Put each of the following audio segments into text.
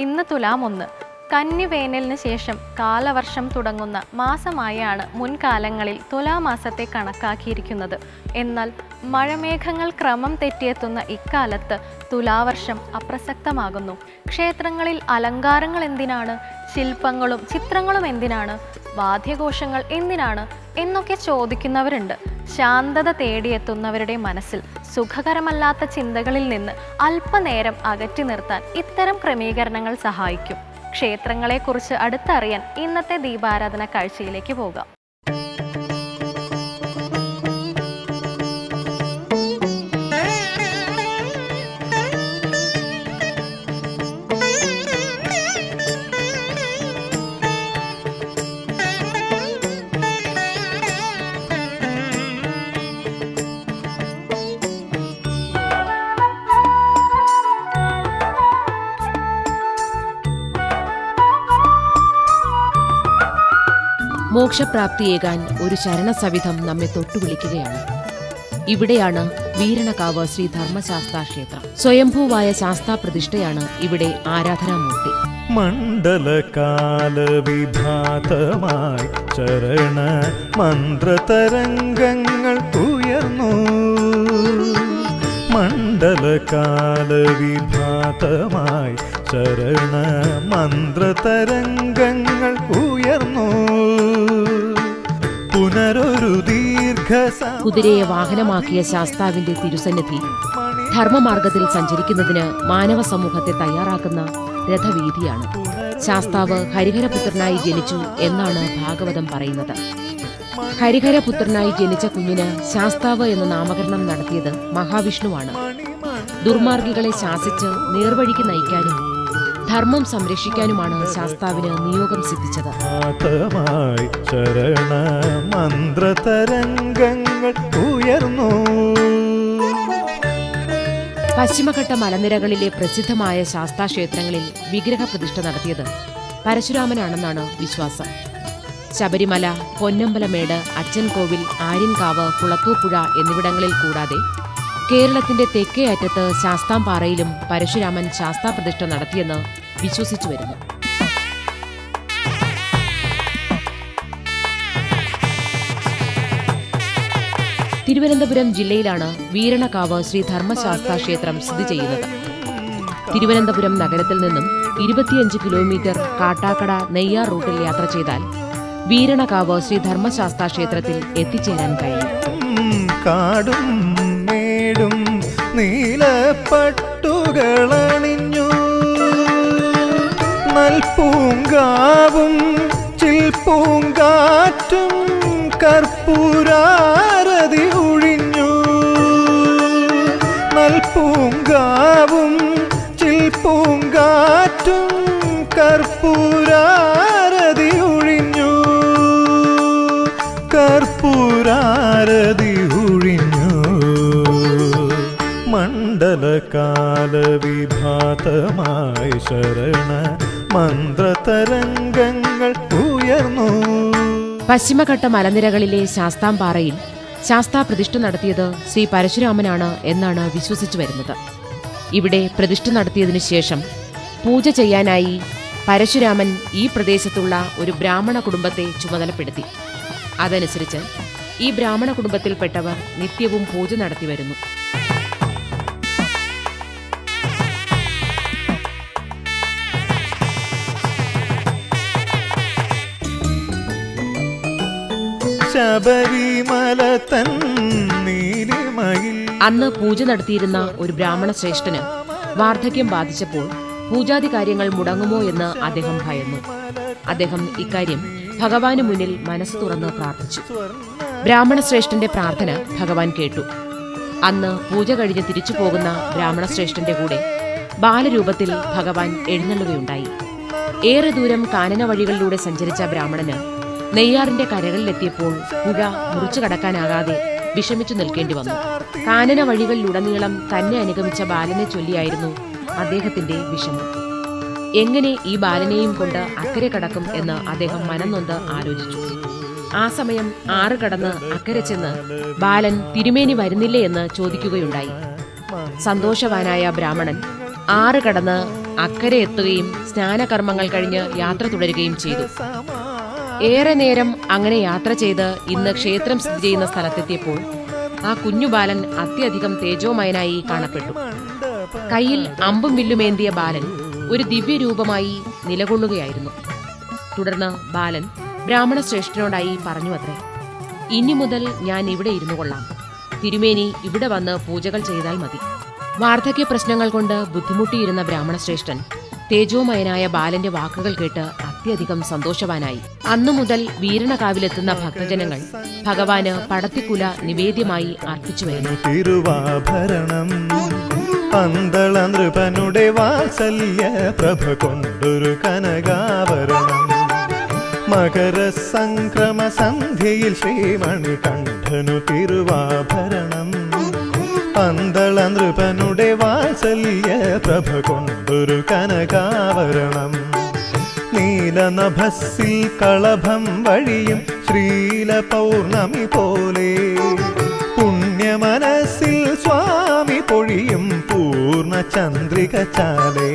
ഇന്ന് തുലാം ഒന്ന്. കന്നിവേനലിന് ശേഷം കാലവർഷം തുടങ്ങുന്ന മാസമായാണ് മുൻകാലങ്ങളിൽ തുലാമാസത്തെ കണക്കാക്കിയിരിക്കുന്നത്. എന്നാൽ മഴമേഘങ്ങൾ ക്രമം തെറ്റിയെത്തുന്ന ഇക്കാലത്ത് തുലാവർഷം അപ്രസക്തമാകുന്നു. ക്ഷേത്രങ്ങളിൽ അലങ്കാരങ്ങൾ എന്തിനാണ്? ശില്പങ്ങളും ചിത്രങ്ങളും എന്തിനാണ്? വാദ്യഘോഷങ്ങൾ എന്തിനാണ്? എന്നൊക്കെ ചോദിക്കുന്നവരുണ്ട്. ശാന്തത തേടിയെത്തുന്നവരുടെ മനസ്സിൽ സുഖകരമല്ലാത്ത ചിന്തകളിൽ നിന്ന് അല്പനേരം അകറ്റി നിർത്താൻ ഇത്തരം ക്രമീകരണങ്ങൾ സഹായിക്കും. ക്ഷേത്രങ്ങളെക്കുറിച്ച് അടുത്തറിയാൻ ഇന്നത്തെ ദീപാരാധന കാഴ്ചയിലേക്ക് പോകാം. മോക്ഷപ്രാപ്തിയേകാൻ ഒരു ശരണസവിധം നമ്മെ തൊട്ടുവിളിക്കുകയാണ്. ഇവിടെയാണ് വീരണകാവ് ശ്രീ ധർമ്മശാസ്താ ക്ഷേത്രം സ്വയംഭൂവായ ശാസ്താ പ്രതിഷ്ഠയാണ് ഇവിടെ ആരാധനാമൂർത്തി. മണ്ഡലകാലവിഭാതമായി ചരണ മന്ത്രതരംഗങ്ങൾ ഉയർന്നു. മണ്ഡലകാലവിഭാതമായി ചരണ മന്ത്രതരംഗങ്ങൾ ഉയർന്നു. പുനരൊരു ദീർഘ കുതിരയെ വാഹനമാക്കിയ ശാസ്താവിന്റെ തിരുസന്നിധി ധർമ്മമാർഗത്തിൽ സഞ്ചരിക്കുന്നതിന് മാനവ സമൂഹത്തെ തയ്യാറാക്കുന്ന രഥവീതിയാണ് ശാസ്താവ് ഹരിഹരപുത്രനായി ജനിച്ചു എന്നാണ് ഭാഗവതം പറയുന്നത്. ഹരിഹരപുത്രനായി ജനിച്ച കുഞ്ഞിന് ശാസ്താവ് എന്ന നാമകരണം നടത്തിയത് മഹാവിഷ്ണുവാണ്. ദുർമാർഗികളെ ശാസിച്ച് നേർവഴിക്ക് നയിക്കാനും ധർമ്മം സംരക്ഷിക്കാനുമാണ് ശാസ്താവിന് നിയോഗം സിദ്ധിച്ചത്. മന്ത്രതരംഗങ്ങൾ ഉയർന്നു. പശ്ചിമഘട്ട മലനിരകളിലെ പ്രസിദ്ധമായ ശാസ്താ ക്ഷേത്രങ്ങളിൽ വിഗ്രഹ പ്രതിഷ്ഠ നടത്തിയത് പരശുരാമനാണെന്നാണ് വിശ്വാസം. ശബരിമല പൊന്നമ്പലമേട് അച്ചൻകോവിൽ ആര്യൻകാവ് കുളത്തൂപ്പുഴ എന്നിവിടങ്ങളിൽ കൂടാതെ കേരളത്തിന്റെ തെക്കേ അറ്റത്ത് ശാസ്താംപാറയിലും പരശുരാമൻ ശാസ്താ പ്രതിഷ്ഠ നടത്തിയെന്ന് വിശ്വസിച്ചു വരുന്നു. തിരുവനന്തപുരം ജില്ലയിലാണ് വീരണകാവ് ശ്രീ ധർമ്മശാസ്താ ക്ഷേത്രം സ്ഥിതി ചെയ്യുന്നത്. തിരുവനന്തപുരം നഗരത്തിൽ നിന്നും ഇരുപത്തിയഞ്ച് കിലോമീറ്റർ കാട്ടാക്കട നെയ്യാർ റൂട്ടിൽ യാത്ര ചെയ്താൽ വീരണകാവ് ശ്രീ ധർമ്മശാസ്താ ക്ഷേത്രത്തിൽ എത്തിച്ചേരാൻ കഴിയും. നീലപ്പട്ടുകളണിഞ്ഞു. നൽപൂങ്കാവും ചിൽപ്പൂങ്കാറ്റും കർപ്പൂരാരതി ഒഴിഞ്ഞു നൽപൂങ്കാവും ചിൽപ്പൂങ്കാറ്റും കർപ്പൂരാരതി ശരണ മന്ത്രതരംഗങ്ങൾ ഉയർന്നു. പശ്ചിമഘട്ട മലനിരകളിലെ ശാസ്താംപാറയിൽ ശാസ്താ പ്രതിഷ്ഠ നടത്തിയത് ശ്രീ പരശുരാമനാണ് എന്നാണ് വിശ്വസിച്ചു വരുന്നത്. ഇവിടെ പ്രതിഷ്ഠ നടത്തിയതിനു ശേഷം പൂജ ചെയ്യാനായി പരശുരാമൻ ഈ പ്രദേശത്തുള്ള ഒരു ബ്രാഹ്മണ കുടുംബത്തെ ചുമതലപ്പെടുത്തി. അതനുസരിച്ച് ഈ ബ്രാഹ്മണ കുടുംബത്തിൽപ്പെട്ടവർ നിത്യവും പൂജ നടത്തി വരുന്നു. ശബരിമല അന്ന് പൂജ നടത്തിയിരുന്ന ഒരു ബ്രാഹ്മണ ശ്രേഷ്ഠന് വാർദ്ധക്യം ബാധിച്ചപ്പോൾ പൂജാതി കാര്യങ്ങൾ മുടങ്ങുമോ എന്ന് അദ്ദേഹം ഭയന്നു. അദ്ദേഹം ഇക്കാര്യം ഭഗവാന് മുന്നിൽ മനസ്സ് തുറന്ന് പ്രാർത്ഥിച്ചു. ബ്രാഹ്മണ ശ്രേഷ്ഠന്റെ പ്രാർത്ഥന ഭഗവാൻ കേട്ടു. അന്ന് പൂജ കഴിഞ്ഞ് തിരിച്ചു പോകുന്ന ബ്രാഹ്മണ ശ്രേഷ്ഠന്റെ കൂടെ ബാലരൂപത്തിൽ ഭഗവാൻ എഴുന്നള്ളുകയുണ്ടായി. ഏറെ ദൂരം കാനന വഴികളിലൂടെ സഞ്ചരിച്ച ബ്രാഹ്മണന് നെയ്യാറിന്റെ കരകളിലെത്തിയപ്പോൾ പുഴ മുറിച്ചു കടക്കാനാകാതെ വിഷമിച്ചു നിൽക്കേണ്ടി വന്നു. കാനന വഴികളിലുടനീളം തന്നെ അനുഗമിച്ച ബാലനെ ചൊല്ലിയായിരുന്നു അദ്ദേഹത്തിന്റെ വിഷമം. എങ്ങനെ ഈ ബാലനെയും കൊണ്ട് അക്കരെ കടക്കും എന്ന് അദ്ദേഹം മനംനൊന്ത് ആലോചിച്ചു. ആ സമയം ആറ് കടന്ന് അക്കരെ ചെന്ന് ബാലൻ തിരുമേനി വരുന്നില്ലേ എന്ന് ചോദിക്കുകയുണ്ടായി. സന്തോഷവാനായ ബ്രാഹ്മണൻ ആറ് കടന്ന് അക്കരെ എത്തുകയും സ്നാനകർമ്മങ്ങൾ കഴിഞ്ഞ് യാത്ര തുടരുകയും ചെയ്തു. ഏറെ നേരം അങ്ങനെ യാത്ര ചെയ്ത് ഇന്ന് ക്ഷേത്രം സ്ഥിതി ചെയ്യുന്ന സ്ഥലത്തെത്തിയപ്പോൾ ആ കുഞ്ഞു ബാലൻ അത്യധികം തേജോമയനായി കാണപ്പെട്ടു. കയ്യിൽ അമ്പും വില്ലുമേന്തിയ ബാലൻ ഒരു ദിവ്യരൂപമായി നിലകൊള്ളുകയായിരുന്നു. തുടർന്ന് ബാലൻ ബ്രാഹ്മണ ശ്രേഷ്ഠനോടായി പറഞ്ഞു അത്രേ ഇനി മുതൽ ഞാൻ ഇവിടെ ഇരുന്നു കൊള്ളാം. തിരുമേനി ഇവിടെ വന്ന് പൂജകൾ ചെയ്താൽ മതി. വാർദ്ധക്യ പ്രശ്നങ്ങൾ കൊണ്ട് ബുദ്ധിമുട്ടിയിരുന്ന ബ്രാഹ്മണ ശ്രേഷ്ഠൻ തേജോമയനായ ബാലന്റെ വാക്കുകൾ കേട്ട് അത്യധികം സന്തോഷവാനായി. അന്നു മുതൽ വീരണകാവിലെത്തുന്ന ഭക്തജനങ്ങൾ ഭഗവാന് പടത്തിക്കുല നിവേദ്യമായി അർപ്പിച്ചു വരുന്നു തിരുവാഭരണം പന്തള നൃപനുടെ വാത്സല്യ പ്രഭ കൊണ്ടൊരു കനകാവരണം. മകര സംക്രമ സന്ധ്യയിൽ ശ്രീമണി കണ്ഠനു തിരുവാഭരണം. പന്തള നൃപനുടെ വാത്സല്യ പ്രഭ കൊണ്ടൊരു കനകാഭരണം നീലനഭസ്സിൽ കളഭം വഴിയും ശ്രീല പൗർണമി പോലെ. പുണ്യമനസ്സിൽ സ്വാമി പൊഴിയും പൂർണ ചന്ദ്രിക ചാലേ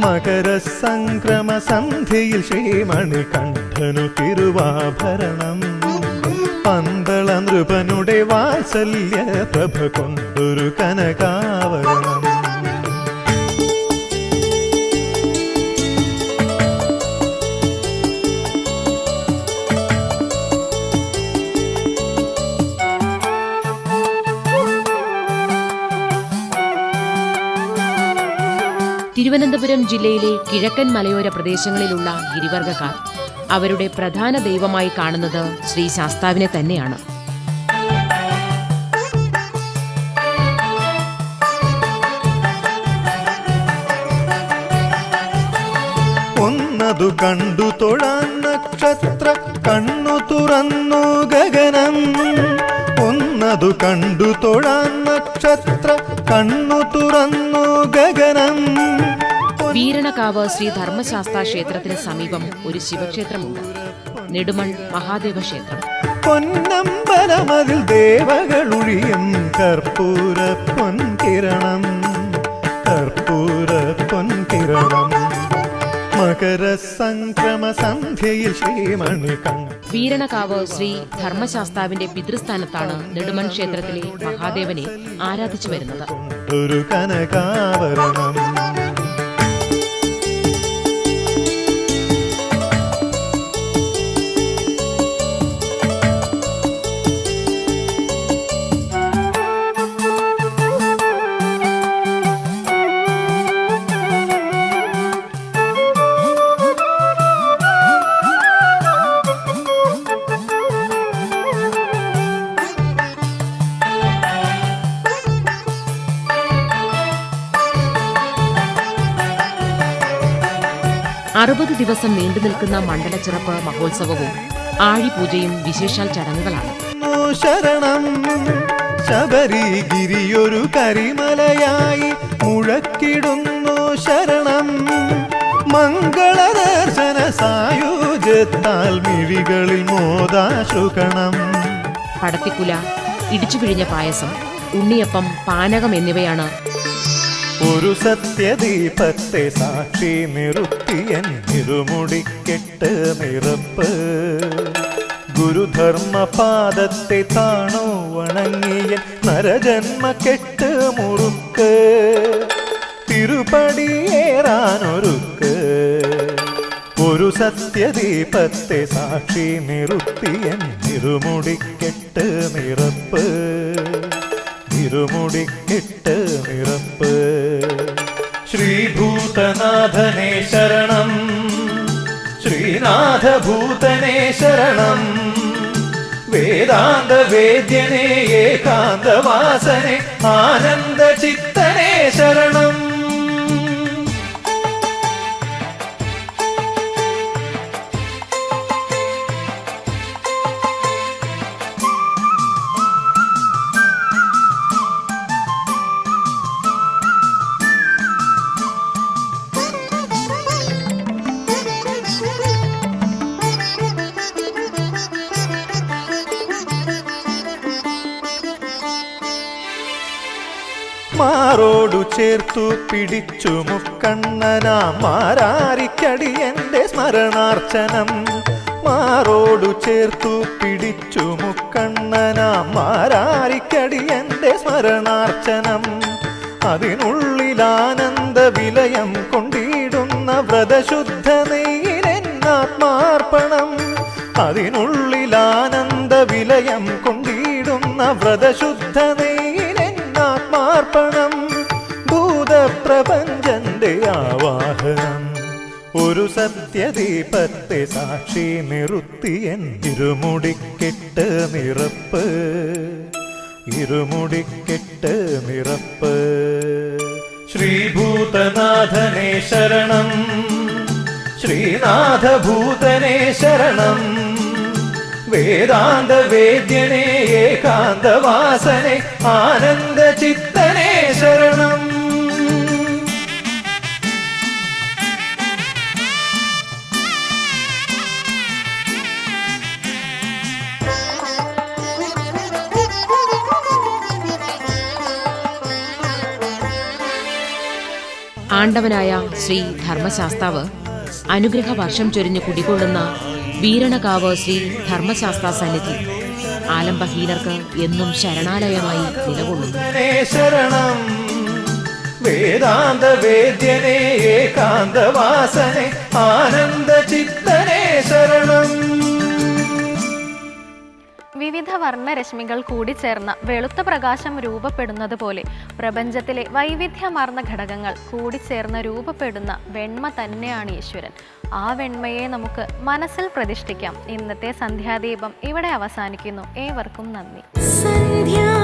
മകര സംക്രമ സന്ധിയിൽ ശ്രീമണി കണ്ഠനു തിരുവാഭരണം. പന്തള നൃപനുടെ വാത്സല്യ പ്രഭ കൊണ്ടൊരു കനകാവരണം. തിരുവനന്തപുരം ജില്ലയിലെ കിഴക്കൻ മലയോര പ്രദേശങ്ങളിലുള്ള ഗിരിവർഗക്കാർ അവരുടെ പ്രധാന ദൈവമായി കാണുന്നത് ശ്രീ ശാസ്താവിനെ തന്നെയാണ്. ഒന്നതു കണ്ടു തൊഴാൻ നക്ഷത്ര കണ്ണു തുറന്നു ഗഗനം. ഒന്നതു കണ്ടു തൊഴാൻ നക്ഷത്ര കണ്ണു തുറന്നു ഗഗനം. വീരണകാവ് ശ്രീ ധർമ്മശാസ്ത്ര ക്ഷേത്രത്തിന് സമീപം ഒരു ശിവക്ഷേത്രമുണ്ട്. നെടുമൺ മഹാദേവ ക്ഷേത്രം. പൊന്നമ്പലമതിൽ ദേവകളൊഴിയും കർപ്പൂര പൊൻകിരണം. കർപ്പൂര പൊൻകിരണം. മകര സംക്രമ സന്ധ്യയിൽ ശ്രീമണി കണ്ണ വീരണകാവ് ശ്രീ ധർമ്മശാസ്താവിന്റെ പിതൃസ്ഥാനത്താണ് നെടുമൺ ക്ഷേത്രത്തിലെ മഹാദേവനെ ആരാധിച്ചു വരുന്നത്. അറുപത് ദിവസം നീണ്ടു നിൽക്കുന്ന മണ്ഡലച്ചിറപ്പ് മഹോത്സവവും ആഴിപൂജയും വിശേഷാൽ ചടങ്ങുകളാണ്. ശരണം. ശബരിഗിരിയൊരു കരിമലയായി മുഴക്കിടുന്നു ശരണം. മംഗളദർശന സായുജത്താൽ മിഴികളിൽ മോദാശുകണം പടത്തിക്കുല ഇടിച്ചുപിഴിഞ്ഞ പായസം ഉണ്ണിയപ്പം പാനകം എന്നിവയാണ് ഒരു സത്യദീപത്തെ സാക്ഷി നിറുത്തിയൻ ഇരുമുടിക്കെട്ട് നിറപ്പ്. ഗുരുധർമ്മ പാദത്തെ താണോ വണങ്ങിയ നരജന്മ കെട്ട് മുറുക്ക്. തിരുപടിയേറാനൊരുക്ക് ഒരു സത്യദീപത്തെ സാക്ഷി നിറുത്തിയൻ ഇരുമുടിക്കെട്ട് നിറപ്പ്. ഇരുമുടിക്കെട്ട് നിറപ്പ്. ശ്രീഭൂതനാഥനെ ശരണം. ശ്രീനാഥഭൂതനെ ശരണം. വേദാന്ത വേദ്യനെ ഏകാന്തവാസനെ ആനന്ദ ചിത്തനെ ശരണം. മാറോടു ചേർത്തു പിടിച്ചു മുക്കണ്ണനാ. മാരാരിക്കടി എന്റെ സ്മരണാർച്ചനം. മാറോടു ചേർത്തു പിടിച്ചു മുക്കണ്ണനാ. മാരാരിക്കടി എന്റെ സ്മരണാർച്ചനം. അതിനുള്ളിലാനന്ദ വിലയം കൊണ്ടിടുന്ന വ്രതശുദ്ധ നെയ്യിലെന്നാത്മാർപ്പണം അതിനുള്ളിലാനന്ദ വിലയം കൊണ്ടിടുന്ന വ്രതശുദ്ധ ഭൂതപ്രപഞ്ചന്റെ ആവാഹനം ഒരു സത്യദീപത്തെ സാക്ഷി നിറുത്തിയൻ ഇരുമുടിക്കെട്ട് നിറപ്പ്. ഇരുമുടിക്കെട്ട് നിറപ്പ്. ശ്രീഭൂതനാഥനെ ശരണം. ശ്രീനാഥഭൂതനെ ശരണം. വേദാന്ത വേദ്യനെ ഏകാന്തവാസനെ ആനന്ദ ചിത്തനെ ശരണം. ആണ്ടവനായ ശ്രീ ധർമ്മശാസ്താവ് അനുഗ്രഹ വർഷം ചൊരിഞ്ഞ് കുടികൊള്ളുന്ന വീരണകാവ് ശ്രീ ധർമ്മശാസ്ത്ര സന്നിധി ആലംബഹീനർക്ക് എന്നും ശരണാലയമായി നിലകൊള്ളുന്നു. ആനന്ദ ചിത്തനേ ശരണം. വിവിധ വർണരശ്മികൾ കൂടിച്ചേർന്ന വെളുത്ത പ്രകാശം രൂപപ്പെടുന്നത് പോലെ പ്രപഞ്ചത്തിലെ വൈവിധ്യമാർന്ന ഘടകങ്ങൾ കൂടിച്ചേർന്ന് രൂപപ്പെടുന്ന വെണ്മ തന്നെയാണ് ഈശ്വരൻ. ആ വെണ്മയെ നമുക്ക് മനസ്സിൽ പ്രതിഷ്ഠിക്കാം. ഇന്നത്തെ സന്ധ്യാദീപം ഇവിടെ അവസാനിക്കുന്നു. ഏവർക്കും നന്ദി. സന്ധ്യാ